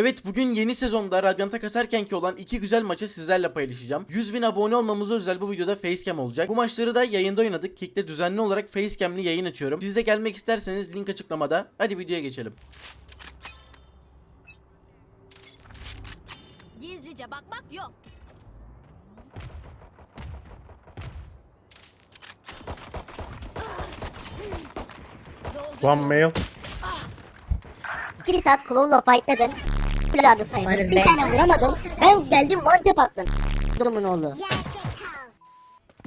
Evet bugün yeni sezonda Radiant'a kasarkenki olan iki güzel maçı sizlerle paylaşacağım. 100 bin abone olmamıza özel bu videoda facecam olacak. Bu maçları da yayında oynadık. Kick'te düzenli olarak facecam'li yayın açıyorum. Siz de gelmek isterseniz link açıklamada. Hadi videoya geçelim. Gizlice bakmak yok. One male. 2 saat Claw'la fightladın. Evladı sayılır. Bir tane vuramadın. Ben geldim one tap attın. Durumun oğlu.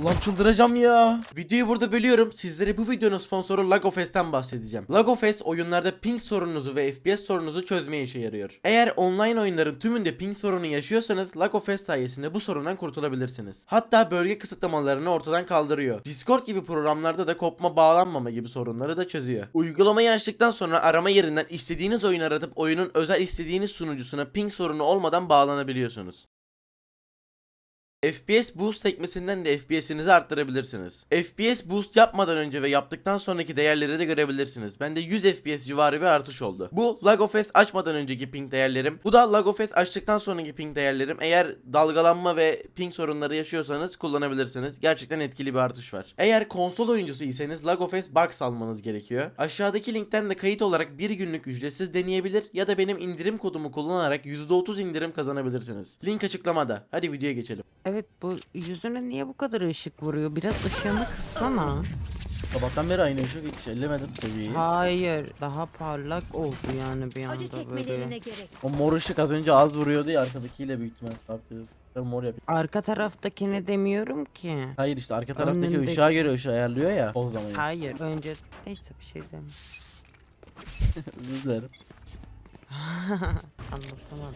Ulan çıldıracağım ya. Videoyu burada bölüyorum. Sizlere bu videonun sponsoru Lagofest'ten bahsedeceğim. Lagofest oyunlarda ping sorununuzu ve FPS sorununuzu çözmeye işe yarıyor. Eğer online oyunların tümünde ping sorunu yaşıyorsanız Lagofest sayesinde bu sorundan kurtulabilirsiniz. Hatta bölge kısıtlamalarını ortadan kaldırıyor. Discord gibi programlarda da kopma bağlanmama gibi sorunları da çözüyor. Uygulamayı açtıktan sonra arama yerinden istediğiniz oyunu aratıp oyunun özel istediğiniz sunucusuna ping sorunu olmadan bağlanabiliyorsunuz. FPS Boost sekmesinden de FPS'inizi arttırabilirsiniz. FPS Boost yapmadan önce ve yaptıktan sonraki değerleri de görebilirsiniz. Bende 100 FPS civarı bir artış oldu. Bu Lagofest açmadan önceki ping değerlerim. Bu da Lagofest açtıktan sonraki ping değerlerim. Eğer dalgalanma ve ping sorunları yaşıyorsanız kullanabilirsiniz. Gerçekten etkili bir artış var. Eğer konsol oyuncusu iseniz Lagofest Box almanız gerekiyor. Aşağıdaki linkten de kayıt olarak bir günlük ücretsiz deneyebilir ya da benim indirim kodumu kullanarak %30 indirim kazanabilirsiniz. Link açıklamada. Hadi videoya geçelim. Bu yüzüne niye bu kadar ışık vuruyor? Biraz ışığını kıssana. Sabahtan beri aynı ışık hiç ellemedim seviyeyi. Hayır daha parlak oldu yani bir Acı anda çekmelerine böyle. gerek. O mor ışık az önce az vuruyordu ya arkadakiyle büyük ihtimal farklı. Ben mor yapayım. Arka taraftakini demiyorum ki. Hayır işte arka taraftaki Önündeki. ışığa göre ışığı ayarlıyor ya. O zaman. Hayır önce neyse bir şey deme. Özür dilerim. Anlatamadım.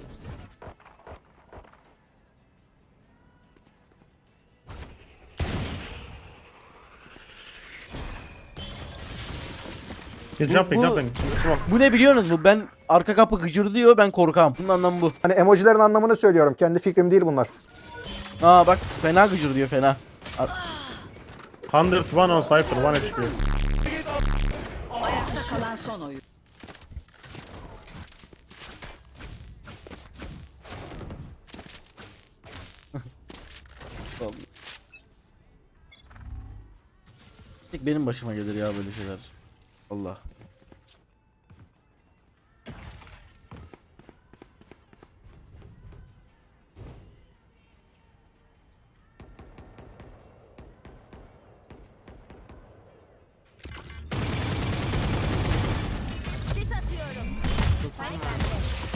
He's Bu- jumping, bu- jumping. Bu ne biliyorsunuz mu? Ben arka kapı gıcırdıyor ben korkam. Bunun anlamı bu. Hani emojilerin anlamını söylüyorum. Kendi fikrim değil bunlar. Aa bak fena gıcırdıyor fena. Ar- 101 on Cypher, 1 HP. Ayakta kalan son oyun. Tek benim başıma gelir ya böyle şeyler. Allah.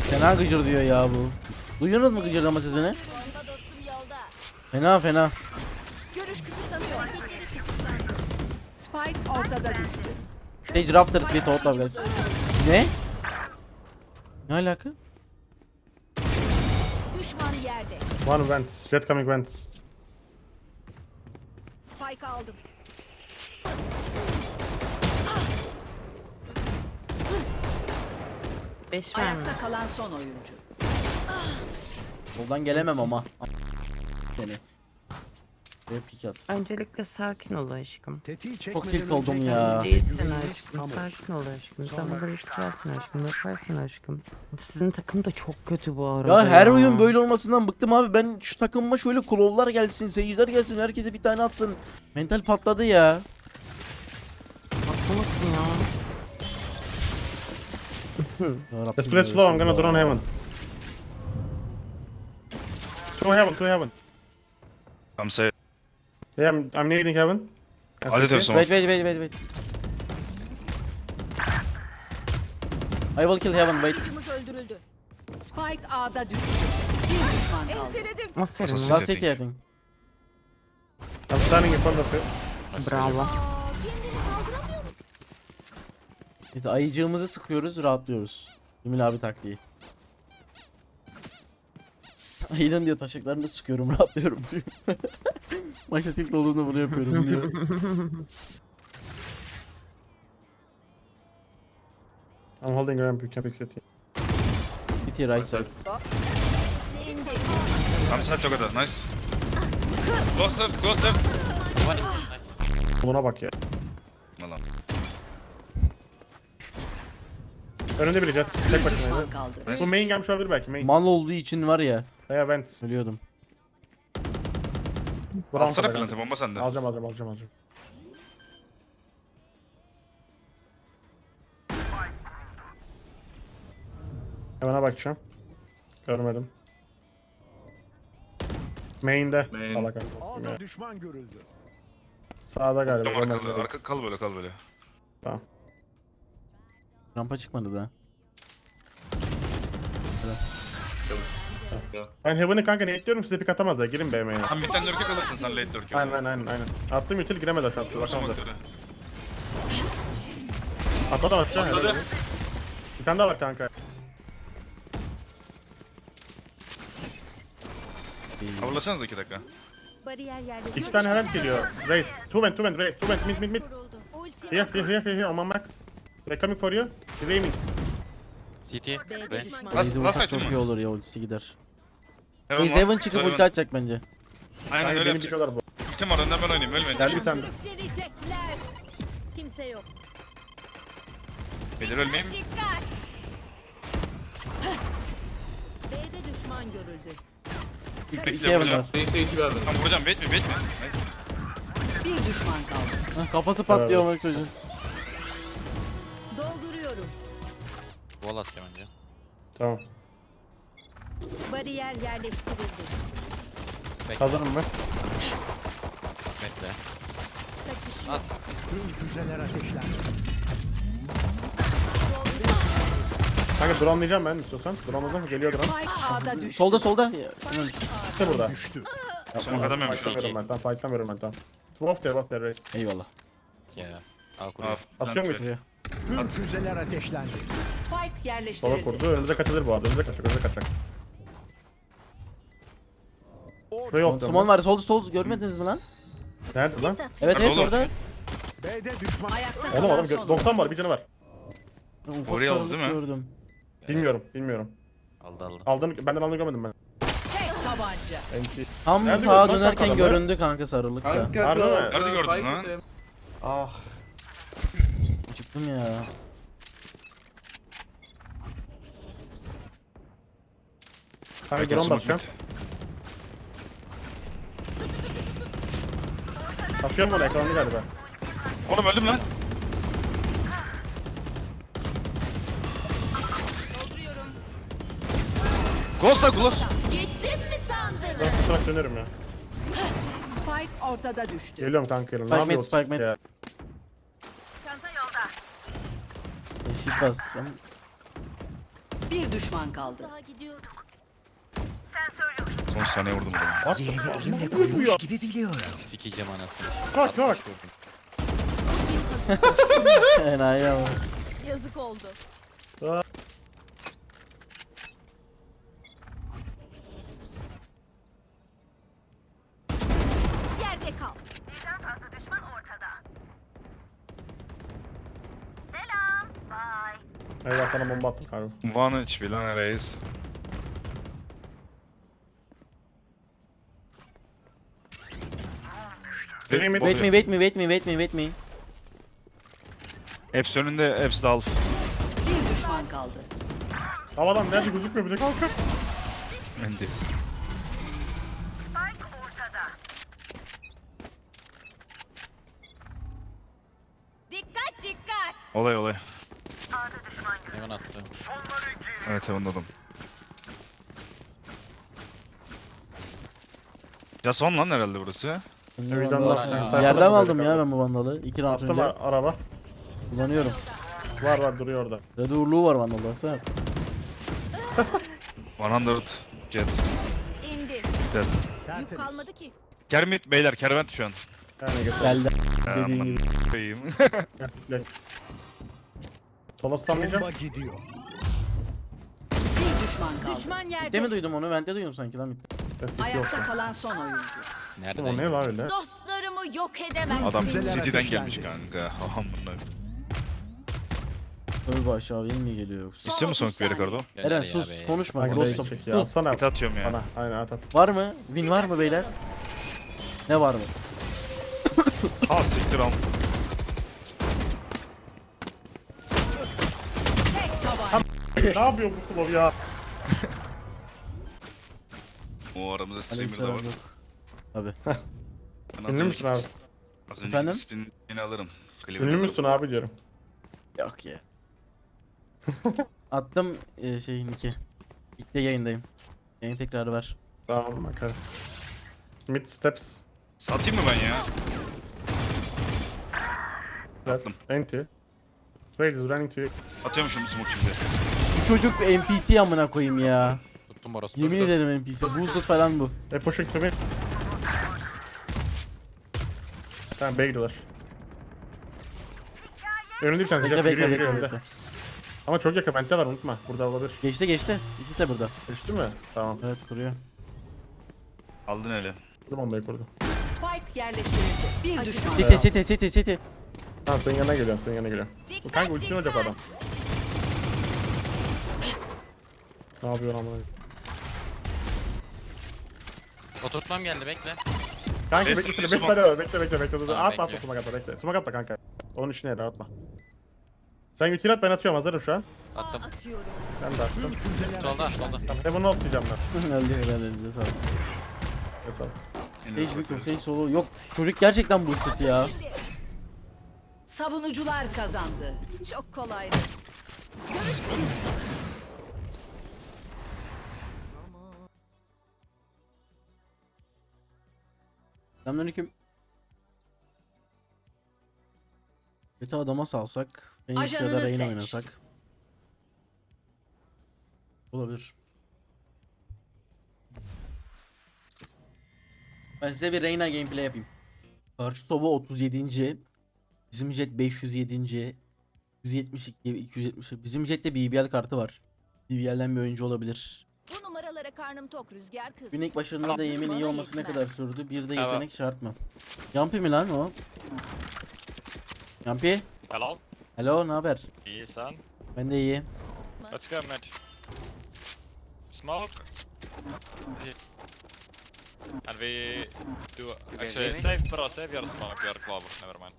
Fena gıcırdıyor ya bu. Duyuyorsunuz mu gıcırdama sesini? Fena fena. Stage Rafters with hot love guys. Ne? Ne alaka? Düşman yerde. One vents. Jet coming vents. Spike aldım. Beş mermi. Ayakta kalan son oyuncu. Soldan gelemem ama. Seni. Hep kick at. Öncelikle sakin ol aşkım. Çok tilt oldum ya. Değilsin aşkım. Sakin ol aşkım. Sen bunları istersin aşkım. Yaparsın aşkım. Sizin takım da çok kötü bu arada. Ya her oyun böyle olmasından bıktım abi. Ben şu takımıma şöyle klowlar gelsin, seyirciler gelsin, herkese bir tane atsın. Mental patladı ya. Haklısın ya. Ya Rabbim Let's play slow, I'm gonna drone heaven. Two heaven, two heaven. I'm safe. Yeah, I'm, I'm needing heaven. That's Hadi okay. diyorsun. Wait, wait, wait, wait, wait. I will kill heaven, wait. Öldürüldü. Spike A'da düştü. Bir düşman kaldı. Enseledim. Aferin Nasıl lan. Last city I think. I'm standing in front of you. Bravo. Kendini kaldıramıyor mu? Biz ayıcığımızı sıkıyoruz, rahatlıyoruz. Cemil abi taktiği. Ayının diyor taşaklarını sıkıyorum, rahatlıyorum diyor. Maçta tilt olduğunda bunu yapıyorum diyor. I'm holding ramp, you can pick city. City right side. I'm side together. Nice. Close left, close left. Buna bak ya. Valla. Önünde biri jet. Tek başına. Bu main gelmiş olabilir belki. Main. Mal olduğu için var ya. Veya vent. Ölüyordum. Atsana kadar bomba sende. Alacağım alacağım alacağım alacağım. Hemen bakacağım. Görmedim. Main'de. Main. Salak düşman görüldü. Sağda galiba. Tamam arka, arka kal böyle kal böyle. Tamam. Rampa çıkmadı da. Ben Heaven'ı kanka ne ekliyorum size pik atamazlar. Girin B main'e. Sen bir tane dörke kalırsın sen late dörke. Aynen aynen aynen. Attım util giremez aşağı. Vursun Bakalım. bakteri. Atladı aşağı. Atladı. helal. Bir tane daha var kanka. Havlasanız iki dakika. Bariyer yerde. İki tane hemen geliyor. Race. Two vent, two vent, race. Two vent, mid, mid, mid. Vuruldu. Ulti Here, here, here, here, here. On my back. They're coming for you. He's aiming. CT. Raze'i rast vursak çok iyi mı? olur ya ultisi gider. Heaven Raze var. Heaven çıkıp Heaven. ulti atacak bence. Aynen öyle beni yapacak. biliyorlar bu. Ultim var önden ben oynayayım ölmeyin. Geldi bir tane. Kimse yok. Beyler ölmeyeyim. Dikkat. B'de düşman görüldü. Bekle İki Heaven var. vuracağım. Tamam vuracağım me wait me. Nice. Bir düşman kaldı. Hah, Kafası patlıyor ama çocuğun. Dolduruyorum. Wall atacağım önce. Tamam. Bariyer yerleştirildi. Hazırım ben. Bekle. Kaçış At. Tüm füzeler ateşlendi. Kanka drone'layacağım ben istiyorsan. Drone'ladım. Geliyor drone. Spike A'da düştü. Solda solda. İşte burada. Düştü. Son kadar mıymış o? Fight'tan veriyorum ben. Tamam fight'tan veriyorum ben tamam. Wolf there, Wolf there, race. Eyvallah. Ya. Al kuruyor. Atıyor muydu? Tüm füzeler ateşlendi. Spike Sola yerleştirildi. kurdu. Önümüze kaçılır bu arada. Önümüze kaçacak. Önümüze kaçacak. Şuraya yok. Summon var solda sol görmediniz mi lan? Nerede lan? Evet evet oğlum? orada. B'de düşman. Ayakta Oğlum kalan adam son gö- 90 var. Bir canı var. Ufak Oraya aldı sarılık değil mi? gördüm. Bilmiyorum. Bilmiyorum. Aldı aldı. Aldığını, benden aldığını görmedim ben. Tek tabanca. NT. Tam Nerede sağa gördün lan dönerken adamı? göründü kanka sarılık da. Harbi mi? Nerede gördün lan? Ah. Çıktım ya. Kanka drone bit. Atıyorum onu ekranını galiba. Oğlum öldüm lan. Ghost lan Ghost. Gittim mi sandın? Ben kuturak dönerim ya. Spike ortada düştü. Geliyorum kanka yarın. Spike mid, spike mid. Ya. Basacağım. Bir düşman kaldı. Daha gidiyorum. Son saniye vurdum adamı. Yerini elimle koymuş gibi biliyorum. Sikeceğim anasını. Bak bak. 60 vurdum. Enayi ama. Yazık oldu. Yerde kal. Eyvah sana bomba attım kanka. One HP lan reis. Mi? Wait me wait me wait me wait me wait me. Hepsi önünde, hepsi de alf. Bir düşman kaldı. Havadan nerede gözükmüyor bir de kanka. Endi. Dikkat dikkat. Olay olay. Hemen attı. Evet anladım. Just one lan herhalde burası. Sayfadan Yerden böyle aldım ya ben bu vandalı. İki round Attım önce. araba. Kullanıyorum. Var var duruyor orada. Red uğurluğu var vandalda baksana. 100 jet. İndi. Dead. Yük kalmadı ki. Kermit beyler kervent şu an. Yani. Geldi. Dediğin aman gibi. koyayım. Gel. Sola stunlayacağım. Bomba gidiyor. Bir düşman kaldı. Düşman yerde. Değil mi duydum onu? Ben de duydum sanki lan. Yok. Ayakta kalan son oyuncu. O Nerede? ne lan öyle? Dostlarımı yok edemezsin. Adam City'den gelmiş kanka. Aman Tövbe aşağı in mi geliyor yoksa? İstiyor musun bir yere Kardo? Gönder Eren sus konuşma. Kanka Ghost'um. çek ya. Atsana. Hit atıyorum ya. Bana. Aynen at at. Var mı? Win var mı beyler? Ne var mı? Ha siktir al. Ne yapıyor bu Klov ya? O aramızda streamer de var. Tabi. Ben Ünlü müsün abi? Az önceki Efendim? spinini alırım. Klibi Ünlü müsün abi diyorum. Yok ya. Attım e, şeyin iki. İlk de yayındayım. Yayın tekrarı var. Tamam bakalım. Mid steps. Satayım mı ben ya? That. Enti. Wait is running to you. Atıyormuşum smoke şimdi. Çocuk NPC amına koyayım ya. Tuttum orası. Yemin ederim NPC. Boosted falan bu. They pushing to me. Tamam B'ye gidiyorlar. Önünde bir tane. Bekle Bekle, bekle bekle, bekle. bekle, bekle. Ama çok yakın. Bente var unutma. Burada olabilir. Geçti geçti. İkisi de burada. Düştü mü? Tamam. Evet kuruyor. Aldın hele. Dur bombayı kurdu. Spike yerleştirildi. Bir düşman City city city city. Tamam senin yanına geliyorum. Senin yanına geliyorum. Bu kanka ultisini dikkat. olacak adam. Ne yapıyor amına? Oturtmam geldi bekle. Kanka Beş- bekle beş seni 5 smoke. saniye var. Bekle bekle bekle. Dur, Tamam, atma atma bekliyorum. smoke atma bekle. Smoke atma kanka. Onun işine yarar atma. Sen util at ben atıyorum hazırım şu an. Attım. Atıyorum. Ben de attım. Solda solda. Tamam ne bunu atlayacağım ben. Öldü helal elinize sağlık. Eline Sage Victor, sağlık. Sage solo. Yok çocuk gerçekten boosted ya. Savunucular kazandı. Çok kolaydı. Selamünaleyküm. Beta adama salsak. En iyisi ya da Ajanını Reyna seç. oynasak. Olabilir. Ben size bir Reyna gameplay yapayım. Karşı Sova 37. Bizim Jet 507. 172 270. Bizim Jet'te BBL kartı var. BBL'den bir oyuncu olabilir. Bu numaralara karnım tok rüzgar kız. Günlük başarılı da yemin iyi olması ne kadar sürdü? Bir de Tamam. yetenek şart mı? Yampi mi lan o? Yampi? Hello. Hello, ne haber? İyi sen. Ben de iyi. Let's go mid. Smoke. And we do actually save bro save your smoke your clover never mind.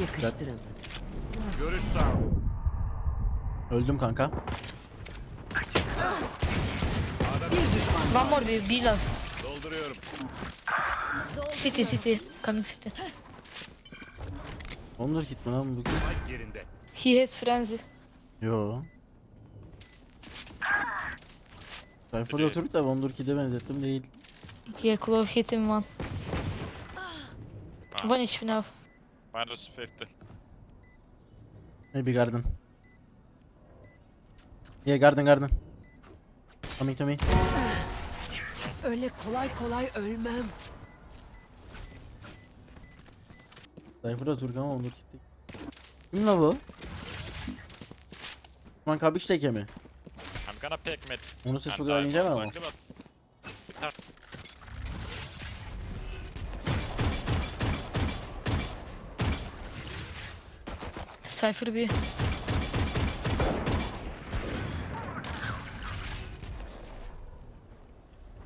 Yakıştırın. Görüş sağ. Öldüm kanka. Bir düşman. One more bir biraz. Dolduruyorum. City city. Coming city. Ondur gitme lan bugün. Spike yerinde. He has frenzy. Yo. Cypher'da oturup da Ondur Kid'e benzettim değil. Yeah, Clove hit him one. One HP now. Minus 50. Maybe garden. Yeah garden garden. Coming to me. Öyle kolay kolay ölmem. Cypher'da oturup ama Ondur Kid'de. Kim la bu? Lan kabiç teke mi? I'm gonna pick mid. Onu ses bu kadar ince mi ama?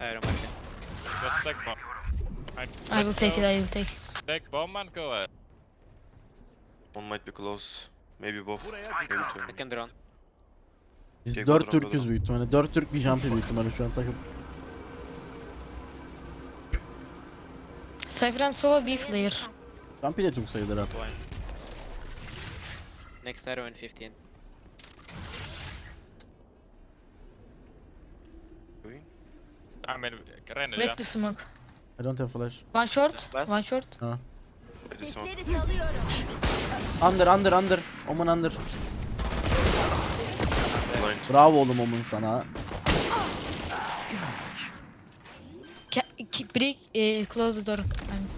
Likely, but- Cypher B. Let's take bomb. I will take it, I will take. Take bomb and go ahead. One might be close. Maybe both. Maybe two. can drone. Biz Tek 4 odran, Türk'üz odran. büyük ihtimalle. 4 Türk bir jumpy büyük ihtimalle şu an takım. Cypher Sova B player. Jumpy de Türk sayılır artık. Next arrow in 15. I mean, Renner Back the smoke. I don't have flash. One short. One short. Smoke. Sesleri salıyorum. Under under under. Omun under. Bravo oğlum Omun sana. Break. eh, close the door. I'm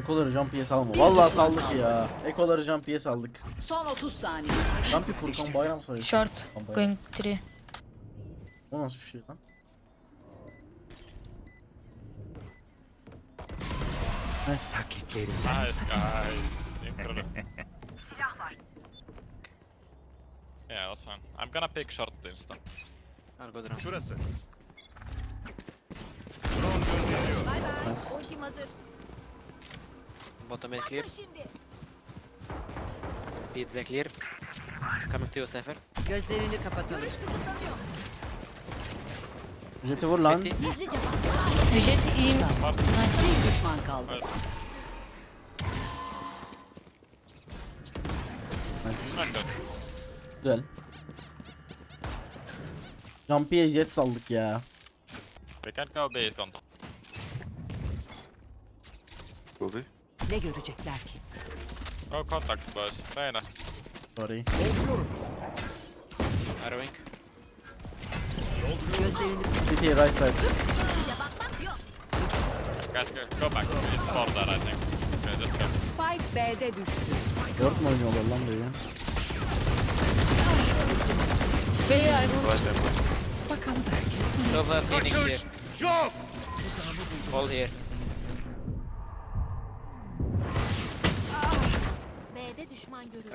Ekoları Jumpy'ye salma. Vallahi saldık ya. Ekoları Jumpy'ye saldık. Son 30 saniye. Jumpy Furkan Bayram sayıyor. short. Going three. O nasıl bir şey lan? Nice. Takitlerinden Nice guys. Incredible. Yeah, that's fine. I'm gonna pick short instant. Şurası. Drone gönderiliyor. Bay bay. Ultim hazır. Bottom Bakın şimdi. Pizza clear. Coming to you, Cypher. Gözlerini kapatalım. Görüş kısıtlanıyor. Jet'i vur lan. Gizlice bak. Jet iyi. Nice. Bir düşman kaldı. Nice go. Güzel. Jumpy'ye jet saldık ya. We can go B contact. Go B. Ne görecekler ki? Go contact boys. Reyna. Sorry. Arrowing. Gözlerini City right side. Guys go, go back. It's for that I think. Okay, just go. Spike B'de düştü. 4 mu oynuyorlar lan böyle? Bakalım herkes. Nova Phoenix here. All here.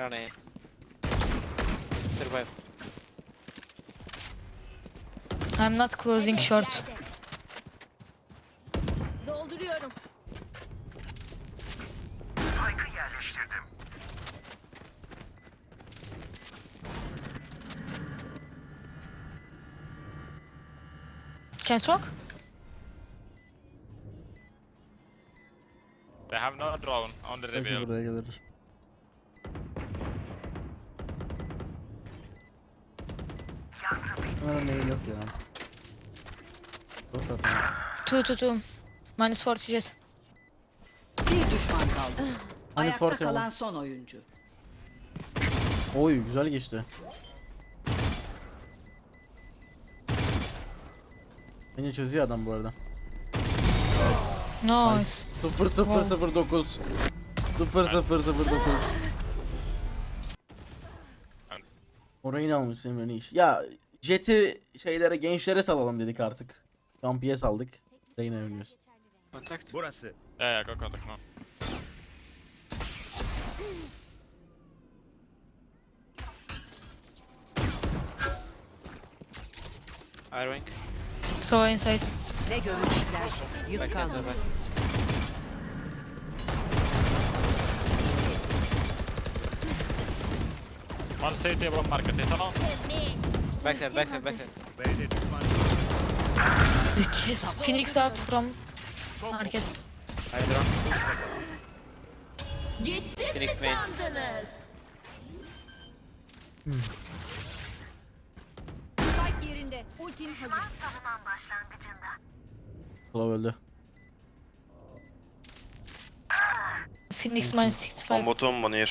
Run A. Survive. I'm not closing short. Dolduruyorum. Can I smoke? They have no drone, only Belki reveal. buraya gelir. Sanırım mail yok ya. Atma. 2 2 2. Minus 40 jet. Bir düşman kaldı. Ayakta forty kalan son oyuncu. Oy güzel geçti. Bence çözüyor adam bu arada. Nice. 0 0 0 9 0 0 0 9 Orayı almış Emre'nin iş. Ya Jet'i şeylere gençlere salalım dedik artık. Jumpy'ye saldık. Reyna oynuyoruz. Contact. Burası. Yeah, yeah, go. Arrowing. So inside. Ne görecekler? Yük back. One CT, one market. Is. Backside, backside, backside. B'de düşman. Yes. Phoenix out from market. I drone. Mi Phoenix main. sandınız? Spike yerinde. Ultim hazır. Claw öldü. Phoenix minus One 65. bottom, one here.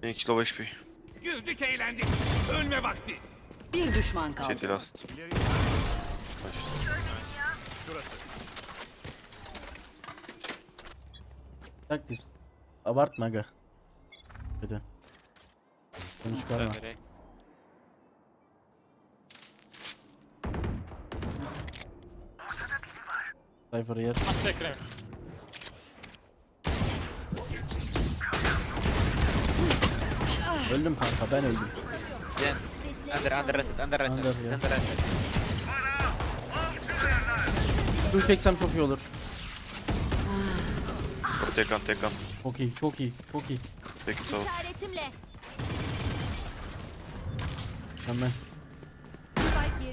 Phoenix low HP. Güldük eğlendik. Ölme vakti. Bir düşman kaldı. City last. Taktis. Abartma aga. Hadi. Bunu çıkarma. Cypher yer. Secret. Öldüm kanka ben öldüm. Yes. Under, under reset, under reset. Under, yeah. under reset. Dur çeksem çok iyi olur. Take on. Çok iyi, çok iyi, çok iyi. Take it all. İşaretimle.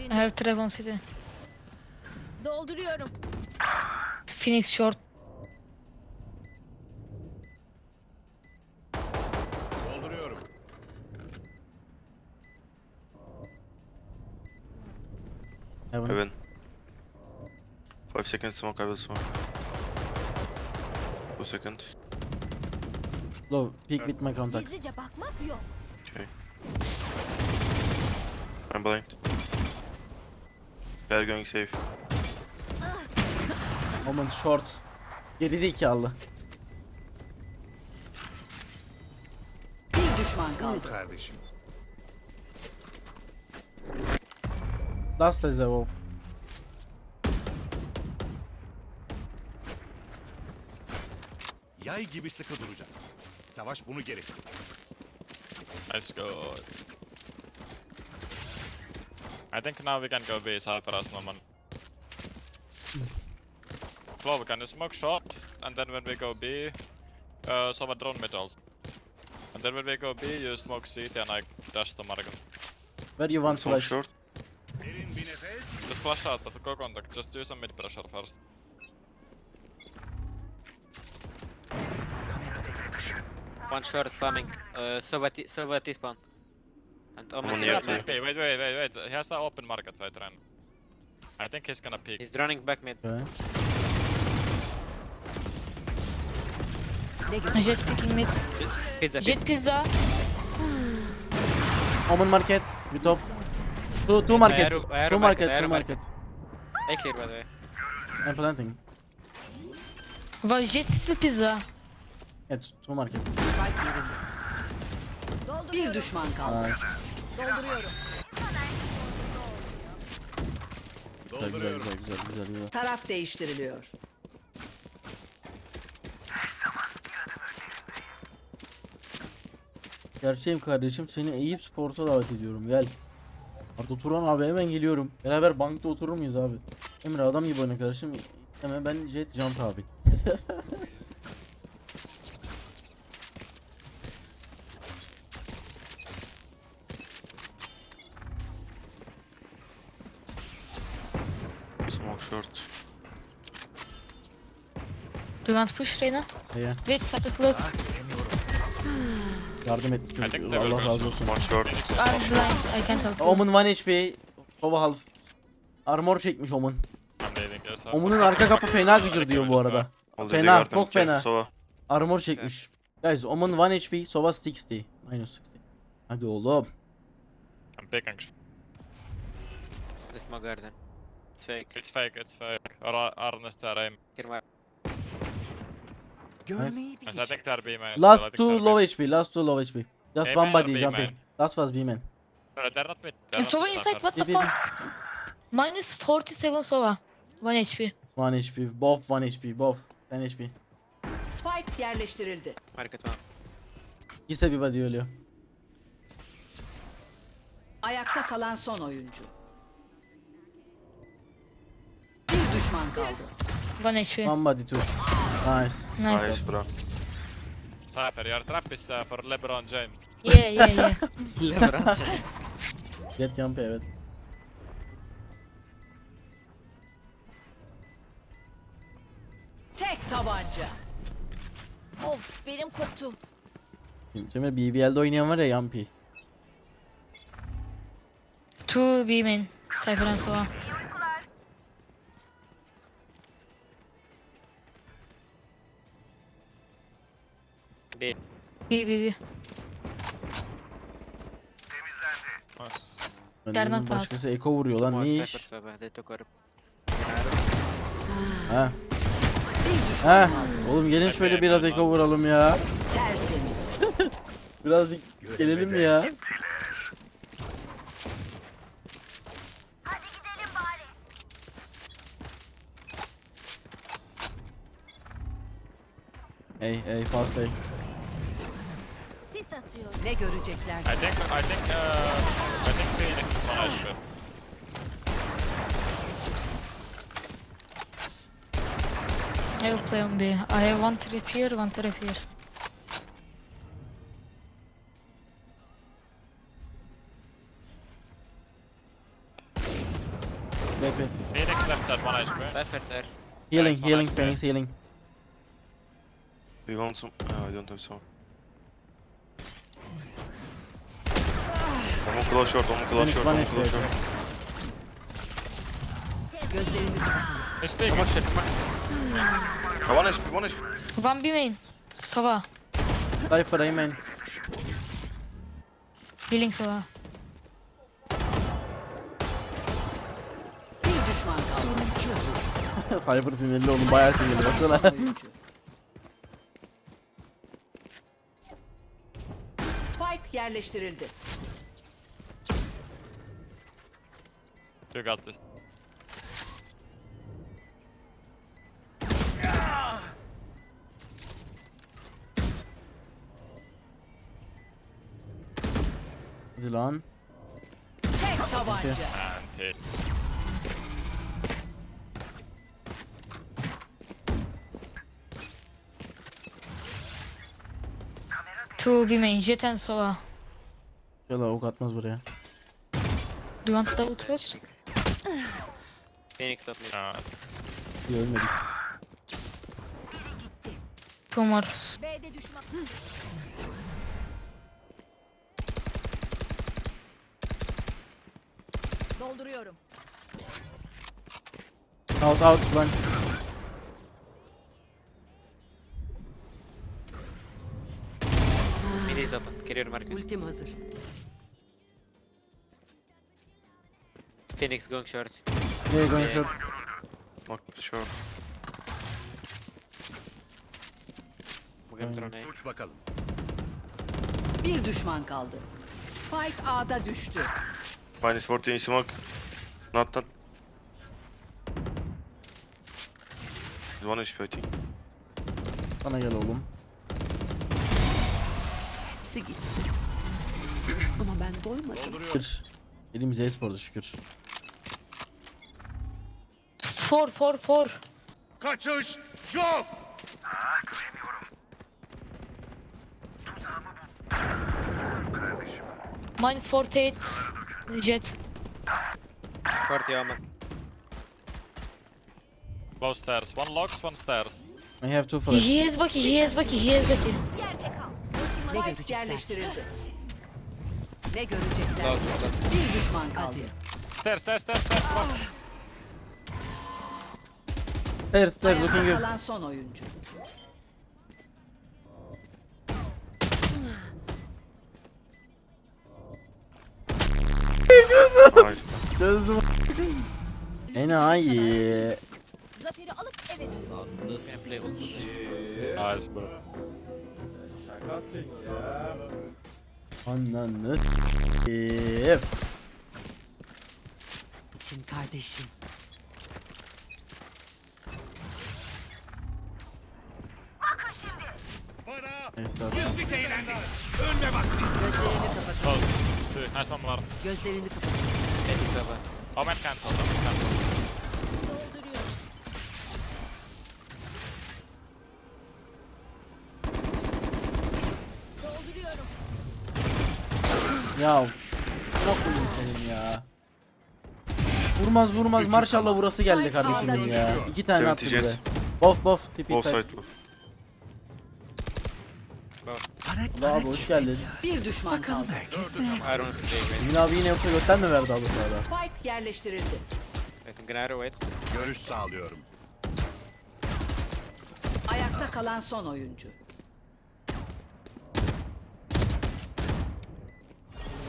I have trap on city. Dolduruyorum. Phoenix short. Dolduruyorum. Heaven. Heaven. Five seconds smoke, I will smoke. Two second. Low, peek with my contact. Gizlice bakmak yok. Okay. I'm blind. They are going safe. Moment short. Geride iki aldı. Bir düşman kaldı. kardeşim. Last is a. Yay gibi sıkı duracaksın. Savaş bunu gerektirir. Let's go. I think now we can go B Cypher as normal. Clove, can you smoke short? And then when we go B, uh, so a drone mid also. And then when we go B, you smoke CT and I dash to Margot. Where you want Smoke flash? short. Derin bir nefes. Just flash out, but go contact. Just do some mid pressure first. One short spamming. Uh, Sova, Sova T-spawn. And Omen He's near gonna B. peek B. Wait, wait, wait, wait. He has the open market, wait, Ren. I think he's gonna peek. He's running back mid. Okay. Jet picking mid. Pizza. Jet pizza. Omen market. You top. Two, two market. Aero- aero Two market, market. Two market. I clear by the way. I'm planting. Va jetsiz pizza. Yeah, two market. Bir düşman kaldı. Nice. Dolduruyorum. Güzel güzel Dolduruyorum. güzel güzel güzel. güzel. Taraf değiştiriliyor. Gerçeğim kardeşim seni Eyüp Sport'a davet ediyorum gel. Arda Turan abi hemen geliyorum. Beraber bankta oturur muyuz abi? Emre adam gibi oyna kardeşim. Hemen ben Jet Jump abi. Smoke short. Do you want to push Reyna? Heye Wait, Cypher close. Yardım etti I çocuk. think they will Allah go razı olsun. One short. Phoenix will I'm stop. blind. I can't help you. Omen 1 HP. Sova half. Armor çekmiş Omen. I'm leaving Omen'un arka kapı fena gıcır diyor bu arada. Already Fena, garden. çok Careful, fena. Sova. Armor çekmiş. Guys Omen 1 HP, Sova 60. Minus 60. Hadi oğlum. I'm picking. This my garden. It's fake. It's fake, it's fake. Ar- Arnes there aim. My Nice. Last two low. HP, last two low HP. Just one body jumping. Last was B man. No, they're not mid. They're And not Sova mid, inside, what the B, B, fuck? Minus 47 Sova. 1 HP. 1 HP, both 1 HP, both 10 HP. Spike yerleştirildi. market one. İkisi bir body ölüyor. Ayakta kalan son oyuncu. Bir düşman kaldı. 1 HP. One body too. Nice. Nice. Nice bro. Cypher, your trap is uh, for LeBron James. Yeah, yeah, yeah. Jet jump evet. Tek tabanca. Of benim koptu. Şimdi BBL'de oynayan var ya Yampi. 2 B main. Cypher and B, B, B. Nice. Ben Nereden dedim taht? başkası eko vuruyor lan ne iş? Ha. Ha. Oğlum gelin şöyle biraz eko vuralım ya. Tertemiz. Biraz bir gelelim mi ya? Hey hey fast hey. Görecekler? I think, I think, uh, I think Phoenix is one HP. I will play on B. I have one trip here, one trip here. Wait wait. Phoenix left side one HP. Cypher there. Healing Nice, healing. Phoenix healing. Do you want some? No, I don't have some. One close short, one close Phoenix short, one one HP. close short. Gözlerini kapatalım. He's peeking. One shot. Oh, one HP, one HP. 1 B main. Sova. Cypher amen. Healing Sova. Bir düşman kaldı. Cypher sinirli oğlum bayağı sinirli baksana. yerleştirildi. You got this. Hadi lan. Tek tabanca. Main jet sola. Yala ok atmaz buraya. Do you want double? Phoenix top mid. İyi ölmedik. Two more. B'de düşman. Dolduruyorum. Out out lan. İs open. Carrier market. Ultim hazır. Phoenix going short. Yeah, going short. Lock short. We're gonna throw nade. Uç bakalım. Bir düşman kaldı. Spike A'da düştü. Minus 40 in smoke. Not that. One HP I think. Bana gel oğlum. Hepsi gitti. Ama ben doymadım. Şükür. Elimize espordu şükür. Four, four, four. Kaçış yok. Minus 48. Jet. 40 Omen. close stairs. One locks, one stairs. I have two flash. He has Bucky, he has Bucky, he has Bucky. Ne görecekler? yerleştirildi. Ne görecekler? Bir düşman kaldı. Stairs, stairs, stairs, stairs. One. Stairs stairs looking Ayakta good. kalan son oyuncu. Çözdüm. Enayi. Zaferi alıp eve dön. Nice, bro. Ananı s**eyim. için kardeşim. Para. Neyse abi. Müzik eğlendi. Önüne bak. Gözlerini kapatın. Close. Two. Nice one. Gözlerini kapatın. Cancel, cancel. Dolduruyorum. Dolduruyorum. Ya çok koyayım senin ya. Vurmaz vurmaz maşallah vurası geldi kardeşimin ya. İki tane attı bir de. Bof bof tipi Both side. Allah abi hoş geldin. Bir düşman kaldı. I don't think Emin abi yine yoksa götten mi verdi abi sağda? Spike yerleştirildi. I Gennaro wait. Görüş sağlıyorum. Ayakta kalan son oyuncu.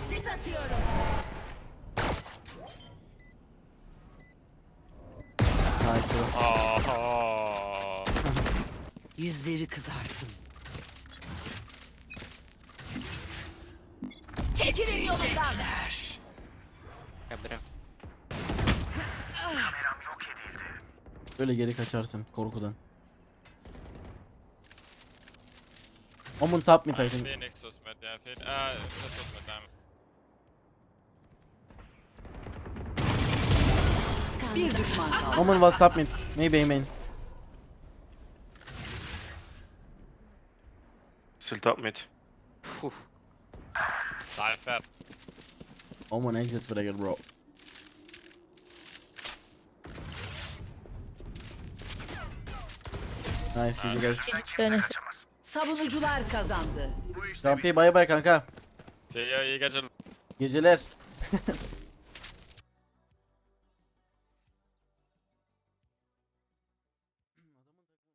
Sis atıyorum. Nice. Oh. Yüzleri kızarsın. Çekilin yolundan. Draft. Böyle geri kaçarsın korkudan. Omun I think. Phoenix was mid, yeah. Phoenix, uh, Jet was mid, damn. Bir düşman kaldı. Omun was top mid. Maybe main. Still top mid. Cypher. Omun exit fragger bro. Nice you guys. Savunucular kazandı. Jumpy bay bay kanka. See you, iyi geceler. Geceler.